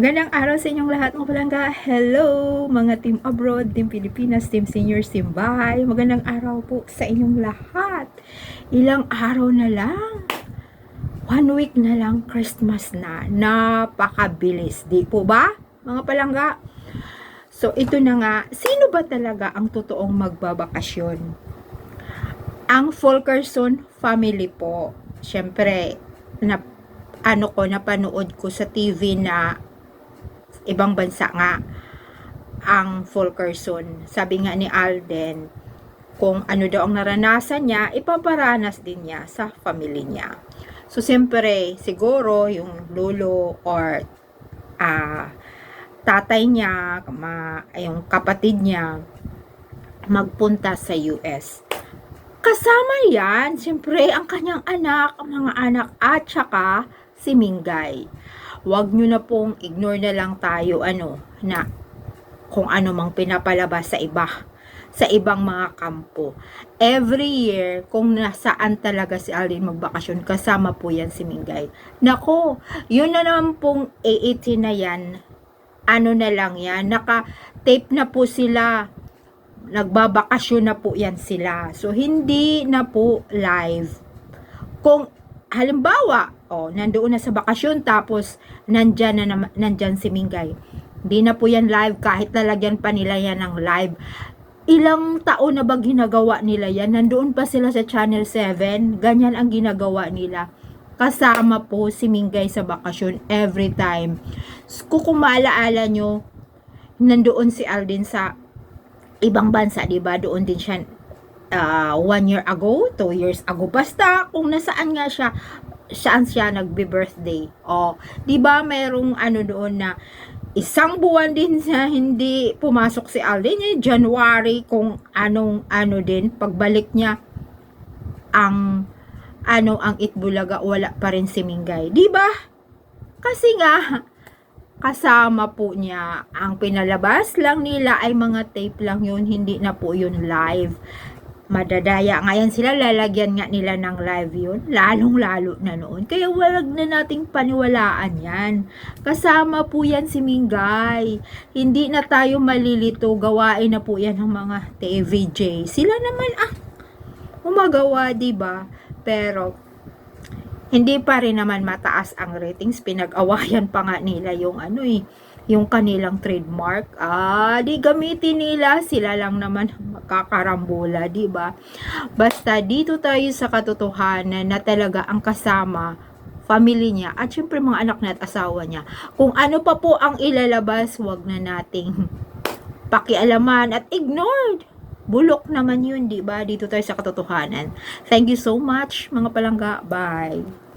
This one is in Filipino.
Magandang araw sa inyong lahat mga palangga. Hello mga team abroad, team Pilipinas, team seniors, team bahay. Magandang araw po sa inyong lahat. Ilang araw na lang. One week na lang Christmas na. Napakabilis. Di po ba mga palangga? So ito na nga, sino ba talaga ang totoong magbabakasyon? Ang Fulkerson family po. Siyempre, na ano ko napanood ko sa TV na ibang bansa nga ang Fulkerson. Sabi nga ni Alden, kung ano daw ang naranasan niya, ipaparanas din niya sa family niya. So, siyempre, siguro, yung lolo or ah, tatay niya, ma, yung kapatid niya, magpunta sa US. Kasama yan, siyempre, ang kanyang anak, ang mga anak, at saka si Mingay. Huwag nyo na pong ignore na lang tayo, ano, na kung ano mang pinapalabas sa iba sa ibang mga kampo. Every year, kung nasaan talaga si Alden magbakasyon, kasama po yan si Mingay. Nako, yun na naman pong AAT na yan, ano na lang yan, naka-tape na po sila, nagbabakasyon na po yan sila. So, hindi na po live. Kung, halimbawa, oh, nandoon na sa bakasyon, tapos, nandyan na nandyan si Mingay. Hindi na po yan live, kahit lalagyan pa nila yan ng live. Ilang taon na ba ginagawa nila yan? Nandoon pa sila sa Channel 7. Ganyan ang ginagawa nila. Kasama po si Mingay sa bakasyon every time. Kung kung maalaala nyo, nandoon si Alden sa ibang bansa, 'di ba? Doon din siya uh, one year ago, two years ago. Basta kung nasaan nga siya, saan siya nagbe-birthday. O, 'di ba merong ano doon na isang buwan din sa hindi pumasok si Alden eh, January kung anong ano din pagbalik niya ang ano ang Itbulaga wala pa rin si Mingay. 'Di ba? Kasi nga kasama po niya. Ang pinalabas lang nila ay mga tape lang yun, hindi na po yun live. Madadaya ngayon sila, lalagyan nga nila ng live yun, lalong-lalo na noon. Kaya walag na nating paniwalaan yan. Kasama po yan si Mingay. Hindi na tayo malilito, gawain na po yan ng mga TVJ. Sila naman, ah, umagawa, ba Pero, hindi pa rin naman mataas ang ratings. Pinag-awayan pa nga nila yung ano eh, yung kanilang trademark. Ah, di gamitin nila, sila lang naman makakarambola, di ba? Basta dito tayo sa katotohanan na talaga ang kasama family niya at syempre mga anak niya at asawa niya. Kung ano pa po ang ilalabas, wag na nating pakialaman at ignored. Bulok naman yun, di ba? Dito tayo sa katotohanan. Thank you so much, mga palangga. Bye.